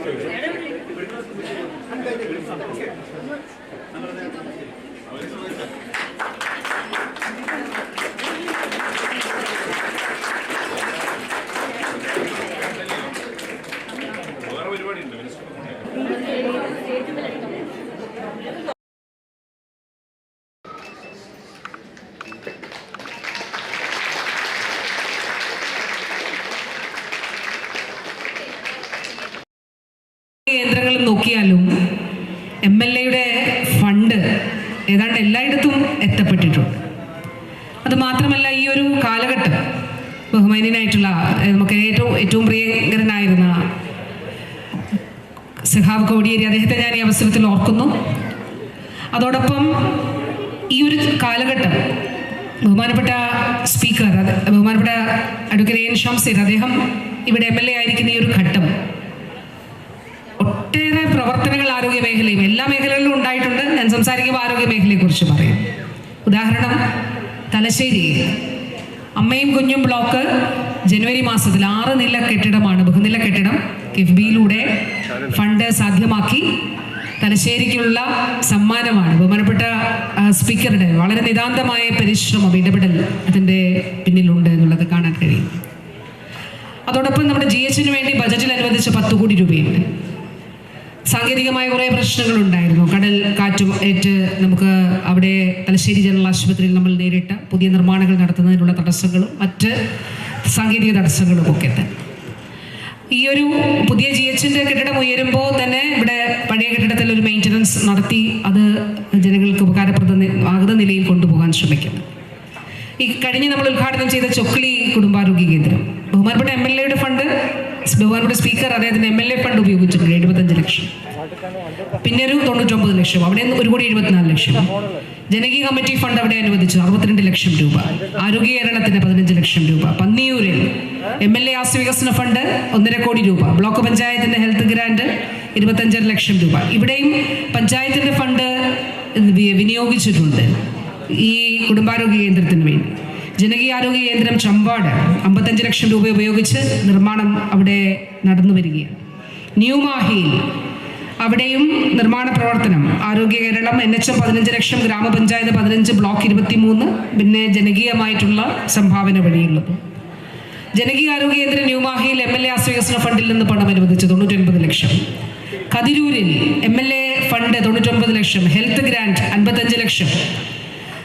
Thank you. മേഖലകളിലും നോക്കിയാലും M L എയുടെ ഫണ്ട് ഏതാണ്ട് എല്ലായിടത്തും എത്തപ്പെട്ടിട്ടുണ്ട്. അത് മാത്രമല്ല ഈ ഒരു കാലഘട്ടം ബഹുമാന്യനായിട്ടുള്ള നമുക്ക് ഏറ്റവും ഏറ്റവും പ്രിയങ്കരനായിരുന്ന സഹാബ് കോടിയേരി അദ്ദേഹത്തെ ഞാൻ ഈ അവസരത്തിൽ ഓർക്കുന്നു. അതോടൊപ്പം ഈ ഒരു കാലഘട്ടം ബഹുമാനപ്പെട്ട സ്പീക്കർ ബഹുമാനപ്പെട്ട അഡ്വക്കേറ്റ് എൻ ഷംസീർ അദ്ദേഹം ഇവിടെ എം എൽ എ ആയിരിക്കുന്ന ഈ ഒരു ഘട്ടം ഒട്ടേറെ പ്രവർത്തനങ്ങൾ ആരോഗ്യ മേഖലയും എല്ലാ മേഖലകളിലും ഉണ്ടായിട്ടുണ്ട്. ഞാൻ സംസാരിക്കുമ്പോൾ ആരോഗ്യ മേഖലയെക്കുറിച്ച് പറയും. ഉദാഹരണം തലശ്ശേരി. അമ്മയും കുഞ്ഞും ബ്ലോക്ക് ജനുവരി മാസത്തിൽ ആറ് നില കെട്ടിടമാണ് ബഹുനില കെട്ടിടം കിഫ്ബിയിലൂടെ ഫണ്ട് സാധ്യമാക്കി. തലശ്ശേരിക്കുള്ള സമ്മാനമാണ്. ബഹുമാനപ്പെട്ട സ്പീക്കറുടെ വളരെ നിതാന്തമായ പരിശ്രമം ഇടപെടൽ അതിന്റെ പിന്നിലുണ്ട് എന്നുള്ളത് കാണാൻ കഴിയും. അതോടൊപ്പം നമ്മുടെ ജി എച്ചിന് വേണ്ടി ബജറ്റിൽ അനുവദിച്ച പത്ത് കോടി രൂപയുണ്ട്. സാങ്കേതികമായ കുറേ പ്രശ്നങ്ങളുണ്ടായിരുന്നു. കടൽ കാറ്റ് ഏറ്റ് നമുക്ക് അവിടെ തലശ്ശേരി ജനറൽ ആശുപത്രിയിൽ നമ്മൾ നേരിട്ട പുതിയ നിർമ്മാണങ്ങൾ നടത്തുന്നതിനുള്ള തടസ്സങ്ങളും മറ്റ് സാങ്കേതിക തടസ്സങ്ങളും ഒക്കെ തന്നെ. ഈ ഒരു പുതിയ ജി എച്ചിന്റെ കെട്ടിടം ഉയരുമ്പോൾ തന്നെ ഇവിടെ പഴയ കെട്ടിടത്തിൽ ഒരു മെയിന്റനൻസ് നടത്തി അത് ജനങ്ങൾക്ക് ഉപകാരപ്രദ ആകുന്ന നിലയിൽ കൊണ്ടുപോകാൻ ശ്രമിക്കുന്നു. ഈ കഴിഞ്ഞ് നമ്മൾ ഉദ്ഘാടനം ചെയ്ത ചൊക്ലി കുടുംബാരോഗ്യ കേന്ദ്രം. ബഹുമാനപ്പെട്ട എം എൽ എയുടെ ഫണ്ട് ബഹുമാനപ്പെട്ട സ്പീക്കർ അദ്ദേഹത്തിന്റെ എം എൽ എ ഫണ്ട് ഉപയോഗിച്ചിട്ടുണ്ട്. എഴുപത്തഞ്ച് ലക്ഷം. പിന്നെ ഒരു തൊണ്ണൂറ്റൊമ്പത് ലക്ഷം. അവിടെ ഒരു കോടി എഴുപത്തിനാല് ലക്ഷം. ജനകീയ കമ്മിറ്റി ഫണ്ട് അവിടെ അനുവദിച്ചു അറുപത്തിരണ്ട് ലക്ഷം രൂപ. ആരോഗ്യ കേരളത്തിന് പതിനഞ്ച് ലക്ഷം രൂപ. പന്നിയൂരിൽ എം എൽ എ ആസ് വികസന ഫണ്ട് ഒന്നര കോടി രൂപ. ബ്ലോക്ക് പഞ്ചായത്തിന്റെ ഹെൽത്ത് ഗ്രാന്റ് ഇരുപത്തഞ്ചര ലക്ഷം രൂപ. ഇവിടെയും പഞ്ചായത്തിന്റെ ഫണ്ട് വിനിയോഗിച്ചിട്ടുണ്ട് ഈ കുടുംബാരോഗ്യ കേന്ദ്രത്തിന് വേണ്ടി. ജനകീയ ആരോഗ്യ കേന്ദ്രം ചമ്പാട് അമ്പത്തഞ്ച് ലക്ഷം രൂപ ഉപയോഗിച്ച് നിർമ്മാണം അവിടെ നടന്നു വരികയാണ്. ന്യൂമാഹിയിൽ. അവിടെയും നിർമ്മാണ പ്രവർത്തനം. ആരോഗ്യ കേരളം എൻ എച്ച് പതിനഞ്ച് ലക്ഷം ഗ്രാമപഞ്ചായത്ത് പതിനഞ്ച് ബ്ലോക്ക് ഇരുപത്തിമൂന്ന് പിന്നെ ജനകീയമായിട്ടുള്ള സംഭാവന വഴിയുള്ളത്. ജനകീയ ആരോഗ്യ കേന്ദ്രം ന്യൂമാഹിയിൽ എം എൽ എ ആശ്രയസന ഫണ്ടിൽ നിന്ന് പണം അനുവദിച്ചു തൊണ്ണൂറ്റൊൻപത് ലക്ഷം. കതിരൂരിൽ എം എൽ എ ഫണ്ട് തൊണ്ണൂറ്റൊൻപത് ലക്ഷം. ഹെൽത്ത് ഗ്രാന്റ് അൻപത്തഞ്ച് ലക്ഷം.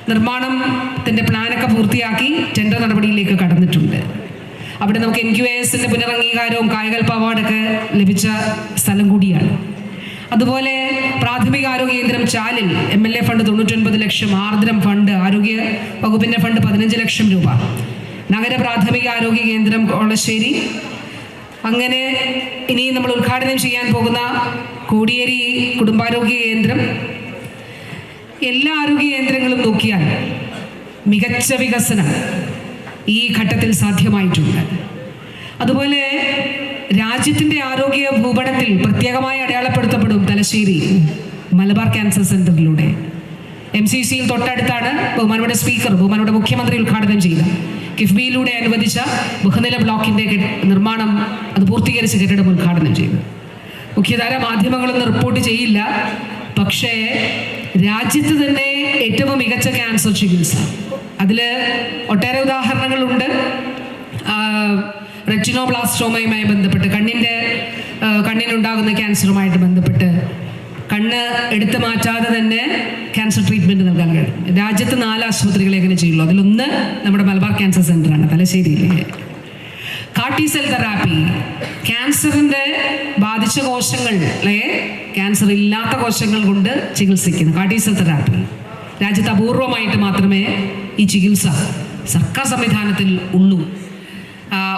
നിർമ്മാണത്തിന്റെ പ്ലാനൊക്കെ പൂർത്തിയാക്കി ടെൻഡർ നടപടിയിലേക്ക് കടന്നിട്ടുണ്ട്. അവിടെ നമുക്ക് എൻ ക്യു എസിന്റെ പുനരംഗീകാരവും കായകൽപ്പ അവാർഡൊക്കെ ലഭിച്ച സ്ഥലം കൂടിയാണ്. അതുപോലെ പ്രാഥമിക ആരോഗ്യ കേന്ദ്രം ചാലിൽ എം എൽ എ ഫണ്ട് തൊണ്ണൂറ്റൊൻപത് ലക്ഷം ആർദ്രം ഫണ്ട് ആരോഗ്യ വകുപ്പിന്റെ ഫണ്ട് പതിനഞ്ച് ലക്ഷം രൂപ. നഗര പ്രാഥമിക ആരോഗ്യ കേന്ദ്രം കോളശ്ശേരി. അങ്ങനെ ഇനി നമ്മൾ ഉദ്ഘാടനം ചെയ്യാൻ പോകുന്ന കോടിയേരി കുടുംബാരോഗ്യ കേന്ദ്രം. എല്ലാ ആരോഗ്യ കേന്ദ്രങ്ങളും നോക്കിയാൽ മികച്ച വികസനം. ഈ ഘട്ടത്തിൽ സാധ്യമായിട്ടുണ്ട്. അതുപോലെ രാജ്യത്തിന്റെ ആരോഗ്യ ഭൂപടത്തിൽ പ്രത്യേകമായി അടയാളപ്പെടുത്തപ്പെടും തലശ്ശേരി മലബാർ ക്യാൻസർ സെന്ററിലൂടെ എം സി സിയിൽ തൊട്ടടുത്താണ് ബഹുമാനോടെ സ്പീക്കർ ബഹുമാനോടെ മുഖ്യമന്ത്രി ഉദ്ഘാടനം ചെയ്ത കിഫ്ബിയിലൂടെ അനുവദിച്ച ബഹുനില ബ്ലോക്കിന്റെ നിർമ്മാണം അത് പൂർത്തീകരിച്ച കെട്ടിടം ഉദ്ഘാടനം ചെയ്തു. മുഖ്യധാര മാധ്യമങ്ങളൊന്നും റിപ്പോർട്ട് ചെയ്യില്ല. പക്ഷേ രാജ്യത്ത് തന്നെ ഏറ്റവും മികച്ച ക്യാൻസർ ചികിത്സ അതിൽ ഒട്ടേറെ ഉദാഹരണങ്ങളുണ്ട്. റെറ്റിനോബ്ലാസ്റ്റോമയുമായി ബന്ധപ്പെട്ട് കണ്ണിന്റെ കണ്ണിനുണ്ടാകുന്ന ക്യാൻസറുമായിട്ട് ബന്ധപ്പെട്ട് കണ്ണ് എടുത്തു മാറ്റാതെ തന്നെ ക്യാൻസർ ട്രീറ്റ്മെന്റ് നൽകാൻ കഴിയും. രാജ്യത്ത് നാല് ആശുപത്രികളെ അങ്ങനെ ചെയ്യുള്ളൂ. അതിലൊന്ന് നമ്മുടെ മലബാർ ക്യാൻസർ സെന്ററാണ് തലശ്ശേരിയിലെ. കാട്ടി സെൽ തെറാപ്പി ക്യാൻസറിന്റെ ബാധിച്ച കോശങ്ങളെ ക്യാൻസർ ഇല്ലാത്ത കോശങ്ങൾ കൊണ്ട് ചികിത്സിക്കുന്നു. കാട്ടി സെൽ തെറാപ്പി രാജ്യത്ത് അപൂർവമായിട്ട് മാത്രമേ ഈ ചികിത്സ സർക്കാർ സംവിധാനത്തിൽ ഉള്ളൂ.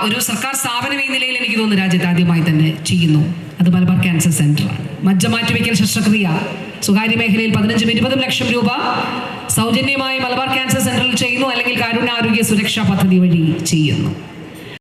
ഒരു സർക്കാർ സ്ഥാപനം ഈ നിലയിൽ എനിക്ക് തോന്നുന്നു രാജ്യത്ത് ആദ്യമായി തന്നെ ചെയ്യുന്നു. അത് മലബാർ ക്യാൻസർ മജ്ജ മാറ്റിവെക്കൽ ശസ്ത്രക്രിയ സ്വകാര്യ മേഖലയിൽ പതിനഞ്ചും ഇരുപതും ലക്ഷം രൂപ സൗജന്യമായി മലബാർ ക്യാൻസർ സെന്ററിൽ ചെയ്യുന്നു അല്ലെങ്കിൽ കാരുണ്യ ആരോഗ്യ സുരക്ഷാ പദ്ധതി വഴി ചെയ്യുന്നു.